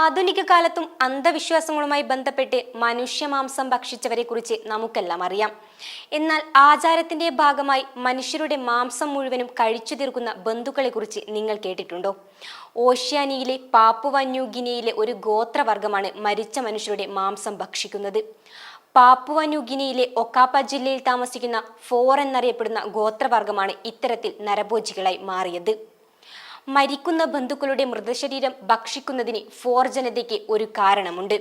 ആധുനിക കാലത്തും അന്ധവിശ്വാസങ്ങളുമായി ബന്ധപ്പെട്ട് മനുഷ്യമാംസം ഭക്ഷിച്ചവരെ കുറിച്ച് നമുക്കെല്ലാം അറിയാം. എന്നാൽ ആചാരത്തിന്റെ ഭാഗമായി മനുഷ്യരുടെ മാംസം മുഴുവനും കഴിച്ചു തീർക്കുന്ന ബന്ധുക്കളെ കുറിച്ച് നിങ്ങൾ കേട്ടിട്ടുണ്ടോ? ഓഷ്യാനിയിലെ പാപ്പുവന്യൂഗിനിയിലെ ഒരു ഗോത്രവർഗമാണ് മരിച്ച മനുഷ്യരുടെ മാംസം ഭക്ഷിക്കുന്നത്. പാപ്പുവ ന്യൂഗിനിയിലെ ഒക്കാപ്പ ജില്ലയിൽ താമസിക്കുന്ന ഫോർ എന്നറിയപ്പെടുന്ന ഗോത്രവർഗമാണ് ഇത്തരത്തിൽ നരഭോജികളായി മാറിയത്. മരിക്കുന്ന ബന്ധുക്കളുടെ മൃതശരീരം ഭക്ഷിക്കുന്നതിന് ഫോർ ജനതയ്ക്ക് ഒരു കാരണമുണ്ട്.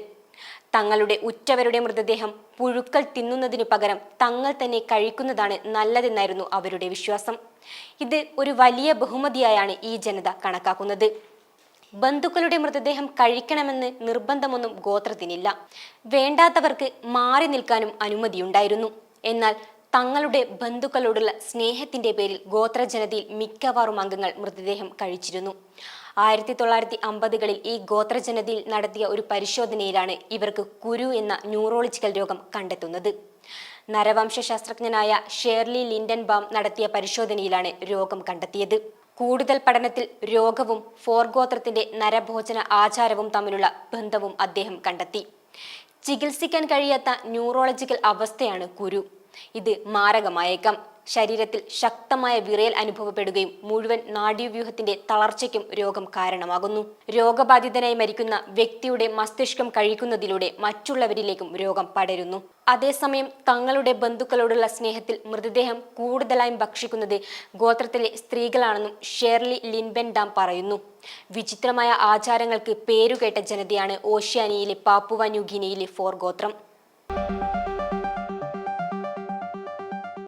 തങ്ങളുടെ ഉറ്റവരുടെ മൃതദേഹം പുഴുക്കൾ തിന്നുന്നതിനു പകരം തങ്ങൾ തന്നെ കഴിക്കുന്നതാണ് നല്ലതെന്നായിരുന്നു അവരുടെ വിശ്വാസം. ഇത് ഒരു വലിയ ബഹുമതിയായാണ് ഈ ജനത കണക്കാക്കുന്നത്. ബന്ധുക്കളുടെ മൃതദേഹം കഴിക്കണമെന്ന് നിർബന്ധമൊന്നും ഗോത്രത്തിനില്ല. വേണ്ടാത്തവർക്ക് മാറി നിൽക്കാനും അനുമതിയുണ്ടായിരുന്നു. എന്നാൽ തങ്ങളുടെ ബന്ധുക്കളോടുള്ള സ്നേഹത്തിന്റെ പേരിൽ ഗോത്രജനതയിൽ മിക്കവാറും അംഗങ്ങൾ മൃതദേഹം കഴിച്ചിരുന്നു. ആയിരത്തി തൊള്ളായിരത്തി അമ്പതുകളിൽ ഈ ഗോത്രജനതയിൽ നടത്തിയ ഒരു പരിശോധനയിലാണ് ഇവർക്ക് കുരു എന്ന ന്യൂറോളജിക്കൽ രോഗം കണ്ടെത്തുന്നത്. നരവംശ ശാസ്ത്രജ്ഞനായ ഷേർലി ലിൻഡൻ ബാം നടത്തിയ പരിശോധനയിലാണ് രോഗം കണ്ടെത്തിയത്. കൂടുതൽ പഠനത്തിൽ രോഗവും ഫോർഗോത്രത്തിന്റെ നരഭോജന ആചാരവും തമ്മിലുള്ള ബന്ധവും അദ്ദേഹം കണ്ടെത്തി. ചികിത്സിക്കാൻ കഴിയാത്ത ന്യൂറോളജിക്കൽ അവസ്ഥയാണ് കുരു. ഇത് മാരകമായേക്കാം. ശരീരത്തിൽ ശക്തമായ വിറയൽ അനുഭവപ്പെടുകയും മുഴുവൻ നാഡീവ്യൂഹത്തിന്റെ തളർച്ചയ്ക്കും രോഗം കാരണമാകുന്നു. രോഗബാധിതനായി മരിക്കുന്ന വ്യക്തിയുടെ മസ്തിഷ്കം കഴിക്കുന്നതിലൂടെ മറ്റുള്ളവരിലേക്കും രോഗം പടരുന്നു. അതേസമയം തങ്ങളുടെ ബന്ധുക്കളോടുള്ള സ്നേഹത്തിൽ മൃതദേഹം കൂടുതലായും ഭക്ഷിക്കുന്നത് ഗോത്രത്തിലെ സ്ത്രീകളാണെന്നും ഷേർലി ലിൻബെൻ ഡാം പറയുന്നു. വിചിത്രമായ ആചാരങ്ങൾക്ക് പേരുകേട്ട ജനതയാണ് ഓഷ്യാനിയയിലെ പാപ്പുവ ന്യൂഗിനിയിലെ ഫോർ ഗോത്രം